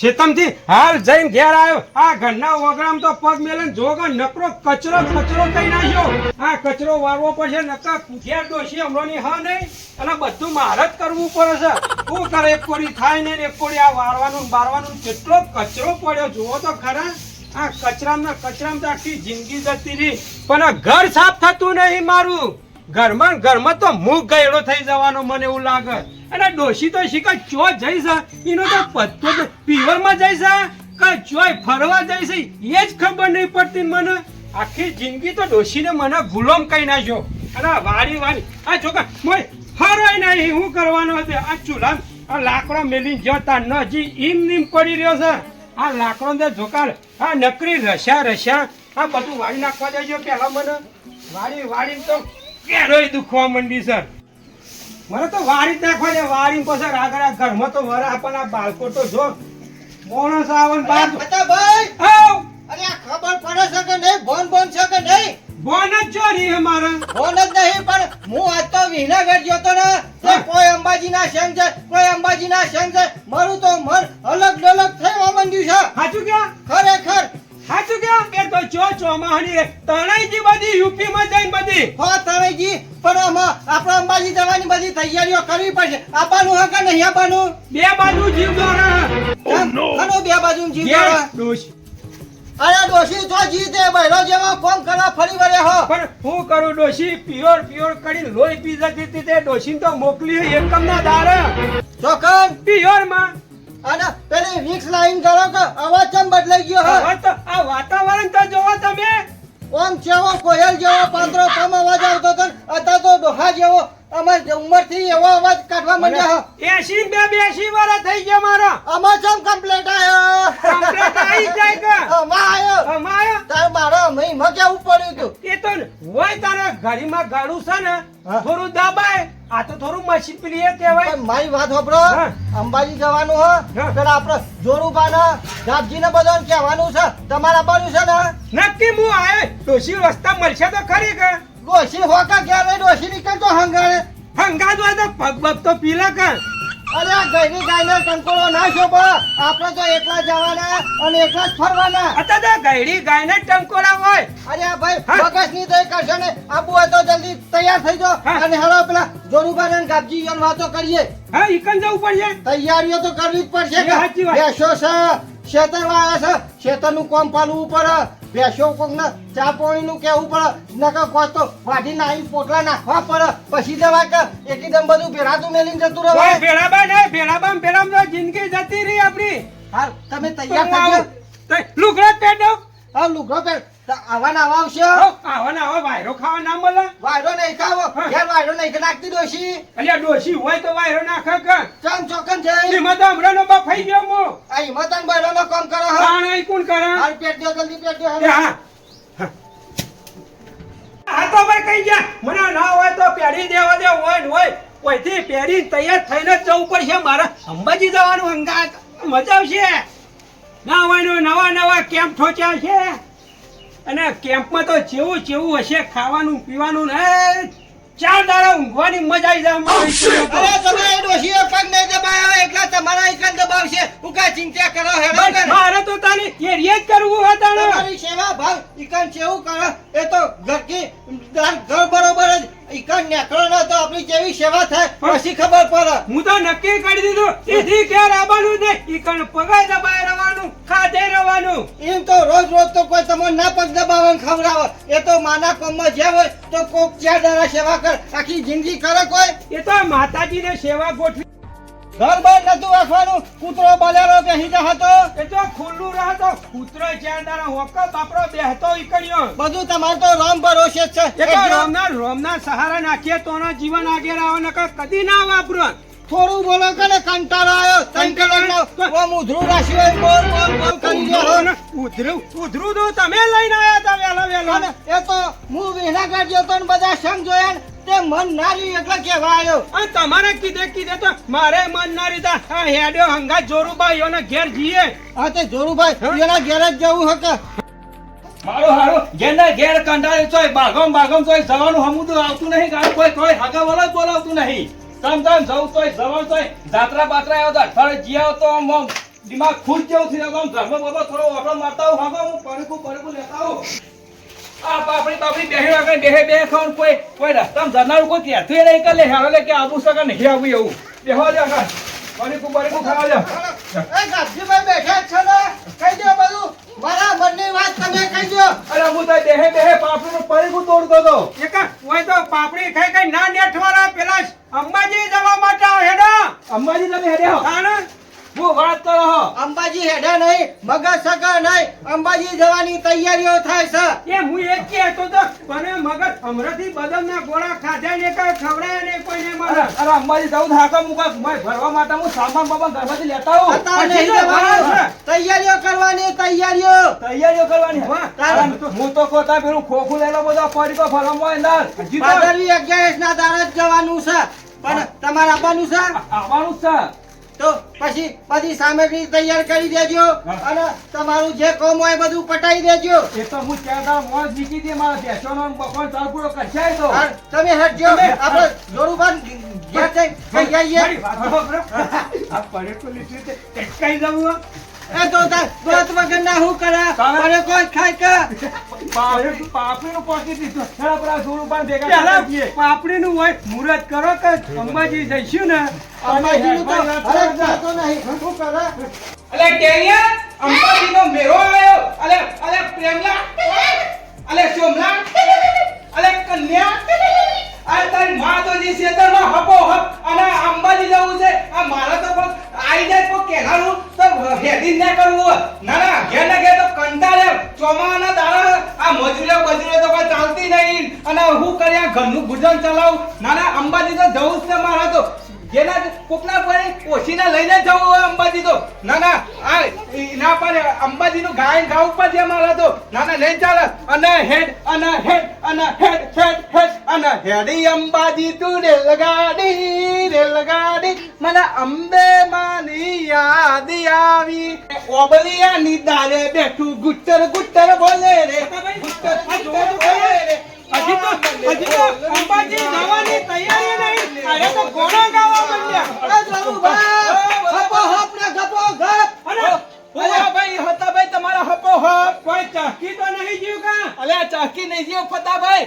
શેતમથી હાલ જઈને ઘેર આવ્યો. આ ઘરના વગડામ તો પગ મેલે જોગો નકરો કચરો કચરો કઈ નાખ્યો. આ કચરો વાળવો પડશે નકા ઘેર ડોશી હમણાંની હા નહીં. અને બધું મારે જ કરવું પડે છે. શું કરે, એક કોડી થાય ને એક કોડી આ વાળવાનું બારવાનું કેટલો કચરો પડ્યો, જુઓ તો ખરા. આ કચરામાં કચરામાં આખી જિંદગી જતી રહી. પણ આ ઘર સાફ થતું નહીં મારું. ઘરમાં ઘરમાં તો મુખ ગયેલો થઈ જવાનો મને એવું લાગે. અને ડોશી તો શીખા ચો જઈશ એનો તો પત્તો તો પીવરમાં જઈશ કે ચોય ફરવા જઈશ એ જ ખબર નહીં પડતી મને. આખી જિંદગી તો ડોશીને મને ગુલામ કહી નાખ્યો. અરે વાડી વાડી આ છોકરા મોય ફરવાય નહીં હું કરવાનો હતો આ ચૂલા આ લાકડો મેલી જતા ન જી ઈમ નીમ પડી રહ્યો છે. આ લાકડો ને જોકાર આ નકરી રસ્યા રસ્યા આ બધું વાળી નાખવા દેજો પેલા મને. વાળી વાળી તો કેરોય દુખવા મંડી, સર. મને તો વારી જ નાખવા દે વાળી પછી આ ઘરમાં તો વરા પણ આ બાળકો તો જો. માણસ આવન બાદ બતા ભાઈ આવ! અરે આ ખબર પડે છે કે નહીં? ભોન ભોન છે કે નહીં? બોન જ ચોરી હે મારા ભોન જ નહીં પણ હું આજ તો વિહનાગઢ ગયો તો ને તો. કોઈ અંબાજીના સંગ છે કોઈ અંબાજીના સંગ છે. મારું તો મન અલગ ડલગ થવા માંડ્યું છે. સાચું કે ખરેખર તો ચો ચોમાહાની તણાઈજી બધી યુપી માં જઈને બધી. હો તણાઈજી પણ આમાં આપણે અંબાજી જવાની બધી તૈયારીઓ કરવી પડશે. આપવાનું હા કે નહીં આપવાનું બે બાજુ જીવ દોરા. એમ? બે બાજુ જીવ દોરા. અરે ડોશી તો જીતે બહેરો જેવા કોમ કરવા ફરી વળે હો. પણ હું કરું ડોશી પ્યોર પ્યોર કરી લોહી પી જતી તે ડોશીને તો મોકલી એકમ ના દારા ચોકન પ્યોરમાં અને પેલી વિક્સ લાઈન કરો કે અવાજ કેમ બદલાઈ ગયો હો તો આ વાતાવરણ તો જોવો તમે. ઓમ જેવો કોયલ જેવો પાંદરો પમ અવાજ આવતો ને અત્યારે તો ડોહા જેવો. અમાર ઉંમરથી એવો અવાજ કાઢવા માંડ્યા એસી બે બેસી વાળા થઈ ગયા મારા. અમાર ચમ કમ્પ્લેટ આવ્યો કમ્પ્લેટ આવી જાય કે. આમાં કેવું પડ્યું તું. એ તો હોય તારા ગાડીમાં ગાડું છે ને. થોડું દબાય. આ તો થોડું મશીન પ્રિય કહેવાય. મારી વાત સાંભળો. અંબાજી જવાનું હો. પેલા આપણે જાપજી ને બધાને કહેવાનું છે. તમારા બાજુ છે ને? નક્કી હું આય. ડોશી રસ્તા મળશે તો ખરી કે? ડોશી હોકા ક્યારે ડોશી નીકળતો હંગાણે. હંગાડવા તો પગ પગ તો પીલા કર. અરે ગઈની ગાયને કંકોડો ના શોભો. આપણે તો એકલા જવાના અને એકલા જ ફરવાના. અત્યારે તો ગયડી ગાયને ટંકોરા હોય. અરે ભાઈ. મગજની દઈ કરશે ને આબુ હોય તો જલ્દી તૈયાર થઈ જાઓ. અને હેલો પેલા જોરુબા ને ગાબજી યોન વાતો કરીએ. હા ઈકન જવું પડશે? તૈયારીઓ તો કરવી જ પડશે. બેસો છે શેતર વાળા છે ખેતરનું કામ પાલવું પડે. બેસો કોક ને ચા પાણી નું કેવું પડે નકર કોઈ તો વાઢી નાઈ પોટલા નાખવા પડે. પછી દવા કે એકદમ બધું ભેરાતું મેલીને જતું રહે. ભેળાબા ને ભેળાબા તો જિંદગી જતી રહી આપણી. હાલ તમે તૈયાર થઈ આવું. તો લુગડા જ પહેર આવા ના આવા આવશે. આવા ના આવા વાયરો ખાવા ના મળે. વાયરો નહીં ખાવો. યાર વાયરો નહીં કે નાખતી ડોશી. અલ્યા ડોશી હોય તો વાયરો નાખે કે? ચમ ચોકન છે? એમાં તો હમણાંનો બફાઈ ગયો મો. આ હિંમતન બાયરો નો કામ કરો હા. અહીં કોણ કરે? હાલ પેટ દો જલ્દી પેટ દો હા. હા. તો ભાઈ કઈ ગયા. મને ના હોય તો પેડી દેવા દે હોય ને હોય. ઓયથી પેરી તૈયાર થઈને જ જવું પડશે. મારે અંબાજી જવાનું હંગા મજા આવશે. ના હોય નવા નવા કેમ્પ ઠોચ્યા છે. અને કેમ્પમાં તો જેવું જેવું હશે ખાવાનું પીવાનું ને ચાર દાડા ઊંઘવાની મજા આવી જાય અરે તમે એ ડોશીએ પગ નહીં દબાયો એટલા તમારા એકલ દબાવશે. હું કાંઈ ચિંતા કરો હે મારે તો તાને એરિયા જ કરવું હતા તમારી સેવા ભાવ ઈકન જેવું કરો. એ તો ઘર કી ઘર ઘર બરોબર જ. ઈકન નેકળો ન તો આપણી જેવી સેવા થાય. પછી ખબર પડે. હું તો નક્કી કરી દીધું. એથી ક્યારે આવવાનું નહીં. ઈ કણ પગાર દબાઈ રહેવાનું ખાધે રહેવાનું. એમ તો રોજ રોજ તો કોઈ તમને ના પગ દબાવવાનું ખવડાવે. એ તો માના કોમમાં જે હોય તો કોક ચાર દ્વારા સેવા કર. આખી જિંદગી કરે કોઈ? એ તો માતાજીને સેવા ગોઠવી ઘર બહાર નતું રાખવાનું. કૂતરો બલેરો બેસી જા હતો. એ તો ખુલ્લું રહતો કૂતરો જ્યાં દાડા હોકો બાપરો બેહતો ઈ કર્યો બધું તમારે તો રોમ ભરોસે છે. એ તો રોમના રોમના સહારા નાખીએ તોનો જીવન આગળ ન નકર કદી ના વાપરો. થોડું બોલો કે ને કંટાળો આવ્યો. કંટાળો ઓ મુધરું ઉધરું રાખ્યું હોય બોલ બોલ બોલ કરી રહ્યો ઉધરું ઉધરું તો તમે લઈને આયા તા વેલો વેલો. એ તો હું વિનાગઢ કાઢ્યો તો બધા સંગ જોયા તે મન નારી એટલે કેવા આવ્યો અને તમારે કીધે કીધે તો મારે મન ના રીતા આ હેડ્યો હંગા જોરુભાઈ અને ઘેર જીએ આ તે જોરુભાઈ એના ઘેર જ જવું હકે મારો હારો ઘેરના ઘેર કંટાળી ચોય બાગમ બાગમ ચોય જવાનું હમુદું આવતું નહીં કારણ કોઈ કોઈ હગા વાળા બોલાવતું નહીં. તમ તમ જવું તોય જવાનું તોય. જાત્રા બાત્રા આવ્યો તો અઠવાડિયે જી તો આમ દિમાગ ખુશ જેવું થઈ ગયું ધર્મ બાબા થોડો વાપરો મારતા હું હાગો હું પડકું પડકું લેતા આવું. આ પાપડી પાપડી બેહી વાગે બેહે બે ખાઉં કોઈ કોઈ રસ્તામાં જનાર કોઈ કહેતું નહીં કે લે હેરો લે કે આવું સગા નહીં આવું એવું. બેહો લે આગળ. પડકું પડકું ખાવા લે એ ગાજીભાઈ બેઠા છે છો ને. કહી દો બધું. બરાબરની વાત તમે કહી દો અરે હું તો બેહે બેહે પાપડીનું પડકું તોડતો તો એક તો પાપડી ખાઈ કઈ ના નેઠવાના પેલા અંબાજી જવા માટે હેડો અંબાજી તમે હેડે હો. તાને હું વાત કરો હો. અંબાજી હેડા નહીં મગજ સગા નહીં અંબાજી જવાની તૈયારીઓ થાય છે. એ હું એક કહેતો તો મને મગજ હમણાંથી બદામના ગોળા ખાધા ને કઈ ખવડાય ને કોઈને મારા અરે અંબાજી જવું હાકા મુકા. ભાઈ ભરવા માટે હું સામાન બાબા ઘરમાંથી લેતા આવું. તો તૈયારીઓ કરવાની તૈયારીઓ. તૈયારીઓ કરવાની? હું તો કોતા પેલું ખોખું લેલો બધો પડીકો ફરવામાં અંદર. હજી તો ભાદરવી અગિયારસ ના દાડે જવાનું છે. પણ તમારે આવવાનું છે? આવવાનું છે. તો પછી બધી સામગ્રી તૈયાર કરી દેજો અને તમારું જે કોમ હોય બધું પટાઈ દેજો. એ તો હું ત્યાં મોજ નીકળી દે મારા બેસવાનો બકોર ચાલ પૂરો તમે હટજો આપણે જોરુબાન ઘેર જઈ કઈ જઈએ. આ લીધું તે કચકાઈ જવું. એ તો દોત વગર ના હું કરે? અરે કોઈ ખાય કે? પાપડી નું દીધું. પણ ભેગા હોય મુહૂર્ત કરો કે અંબાજી જઈશું ને? તો વાત અરે કરો નહીં. કરે અલે ટેનિયા અંબાજીનો મેળો અલે અલે પ્રેમલા અલે સોમલા અલે કન્યા આ તારી માં તો જે શેતરમાં હપો હપ અને આ અંબાજી જવું છે આ મારા તો પણ આઈ જાય તો કેનારું તો હેડી ના કરવું હોય. ના ના ઘેર ના ઘેર તો કંટાળે ચોમાના દાડા આ મજૂરે બજૂરીઓ તો કોઈ ચાલતી નહીં. અને હું કર્યા ઘરનું ગુજરાન ચલાવું. ના ના અંબાજી તો જવું જ ને મારા તો. જેના કોકના પર ઓછીને લઈને જવું હોય અંબાજી તો. ના ના, આ ના પાડે અંબાજીનું ગાયન ગાવું પણ છે મારા તો. ના ના, નહીં ચાલે. અને હેડ અને હેડ અને હેડ હેડ હેડ, અને હેડી અંબાજી તું રેલગાડી. રેલગાડી મને અંબે માની યાદ આવી. ઓબલિયાની દારે બેઠું ગુટર ગુટર બોલે રે. ગુટર ગુટર બોલે રે. હજી તો હજી તો અંબાજી જવાની તૈયારી નહીં. અરે તો ગોળા ગાવા માંડ્યા. એ હપ ને ગપો ગપ. અરે આ ચાકી નહીં જીવ ફતાભાઈ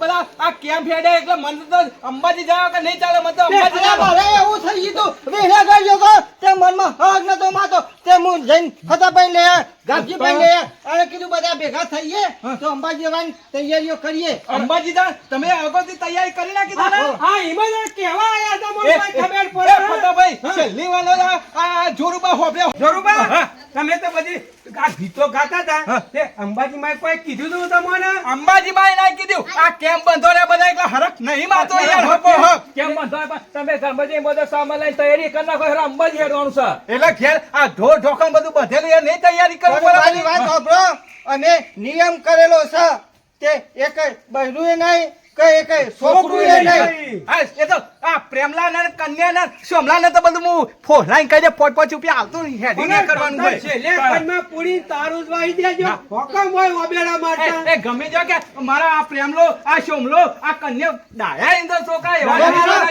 બધા આ કેમ ફેડે? એટલે મને તો અંબાજી જવા કે નહીં ચાલે? મને તો અંબાજી એવું થઈ ગયું તું. વિહરા ગયો તો તે મનમાં હક નતો માતો તે હું જઈને ફતાભાઈ લે ગાબજીભાઈ લે અને કીધું બધા ભેગા થઈએ. તો અંબાજી જવાની તૈયારીઓ કરીએ. અંબાજી જા તમે અગાઉથી તૈયારી કરી નાખી હતા હા ઈમાન કેવા આયા તો મને ખબર પડે. ફતાભાઈ છેલ્લી વાર આ- આ જોરુબા હોબે જોરુબા? તમે તો બધી આ ગીતો ગાતા હતા? તે અંબાજી માં કોઈ કીધું તું તમને? અંબાજીબાઈ ના કીધું. આ કેમ્પ બંધો રે બધા એટલે હરખ નહીં માતો યાર. હપો હપ કેમ બંધો તમે ગણપતિ બધો સામાન લઈને તૈયારી કરી નાખો. એટલે અંબાજી હેડવાનું છે. એટલે ઘેર આ ઢોર ઢોકણ બધું બધેલું નહીં તૈયારી કરવું પડે વાત સાંભળો. અને નિયમ કરેલો છે. તે એક બહેરું નહીં કે કઈ છોકરું નહીં. હા, એ તો આ પ્રેમલા ને કન્યા ને સોમલા ને તો બધું હું ફોલાઈ કહી દે પોચ પોચ રૂપિયા આવતું હેડી ના કરવાનું હોય. છેલ્લે ખંડમાં પૂરી તારું જ વાહી દેજો. હોકમ હોય ઓબેડા એ, એ ગમે જો કે મારા આ પ્રેમલો આ સોમલો આ કન્યા ડાયા ઇંદર છોકરા એવા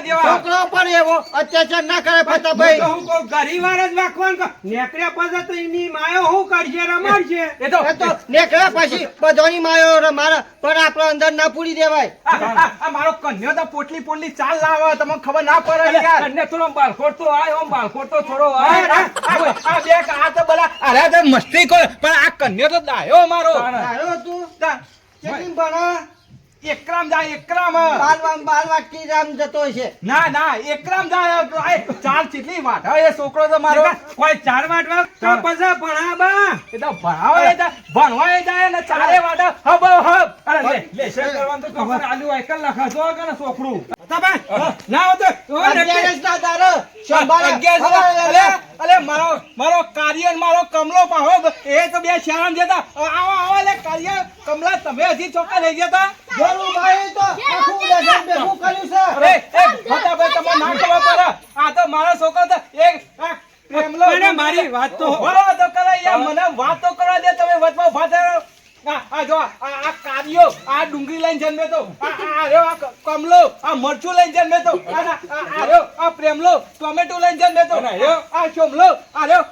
જેવા. છોકરો પણ એવો. અત્યાચાર ના કરે ફતાભાઈ તો હું કહું, ગરીવાર જ વાંકવાનું કહું. નેકળ્યા પછી તો એની માયો હું કરશે રમાડશે? એ તો એ તો નીકળ્યા પછી બધોની માયો મારા પણ આપણો અંદર ના પૂરી દેવાય. આ- મારો કન્યો તો પોટલી પોટલી ચાલ લાવે તમને ખબર ના પડે યાર. કન્યા થોડો બાલખોટ તો આય ઓમ તો થોડો આ આય આ- આ બે આ તો બલા અરે તો મસ્તી કર પણ આ કન્યો તો દાયો મારો. તા- ભણા એકરામ જાય એકરામ. બાલ બાલ કી રામ જતો છે. ના ના એકરામ જાય. આ ચાલ ચીટલી એ છોકરો તો મારો. કોઈ ચાર વાટવા તો પછી ભણાબા એ તો ભણાવે જાય ભણવાય જાય ને ચાલે વાઢા. Hub hub. અરે લે કરવાનું તો ખબર આલુ કે છોકરું? મારો મારો કાર્ય મારો કમલો પાહો એ તો બે જતા આવો આવો લે કાર્ય. કમલા તમે હજી ચોકા લઈ જતા જોરુભાઈ તો આખું ડઝન ભેગું કર્યું છે. અરે એ ફટાફટ તમે ના ખબર પડે. આ તો મારો છોકરો તો એક પ્રેમલો મારી વાત તો બરો તો કરે મને વાત તો કરવા દે તમે વચમાં ઊભા થયો આ આ જો આ કારિયો આ ડુંગળી લઈને જન્મે તો આ આ આ રહ્યો આ કમલો આ મરચું લઈને જન્મે તો આ રહ્યો આ પ્રેમલો ટોમેટો લઈને જન્મે તો આ રહ્યો? આ રહ્યો.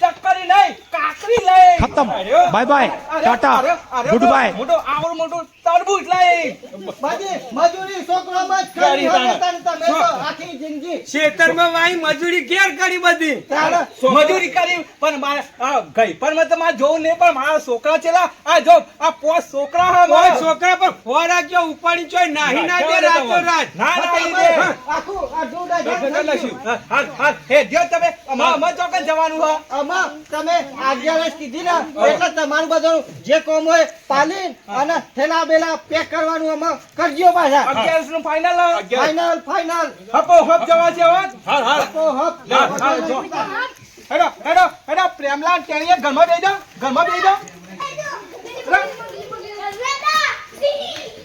ચક્કરી નહીં કાકરી લઈ ખતમ. Bye bye ta ta. Goodbye મોટો આવડું મોટું તરબૂચ લઈ બાજી મજૂરી છોકરો જ કરી હોય તને તો આખી જિંદગી. ખેતરમાં વાઈ મજૂરી કેર કરી બધી. મજૂરી કરી પણ મારે ગઈ. પણ મેં તમારે જોઉં ને પણ મારા છોકરા છેલા આ જો આ પોસ છોકરા હા મારા. છોકરા પર ફોરા જો ઉપાડી ચોય નાહી ના દે રાતો રાત. ના ના દે. આખું આ જોડા આપણે હા, હા, હા. જો તમે અમા અમાર ચોક જવાનું હા. આમાં તમે અગિયારસ કીધી ને એટલે તમારું બધું જે કોમ હોય પાલી અને થેલા બેલા પેક કરવાનું આમાં કરજો પાછા અગિયારસનું ફાઇનલ ફાઇનલ ફાઇનલ હપો હપ જવા છે હો. તો હપ હા, હા, હેડો હેડો હેડો પ્રેમલાલ ટેણીએ ઘરમાં બેસી જાઓ ઘરમાં જાઓ Better!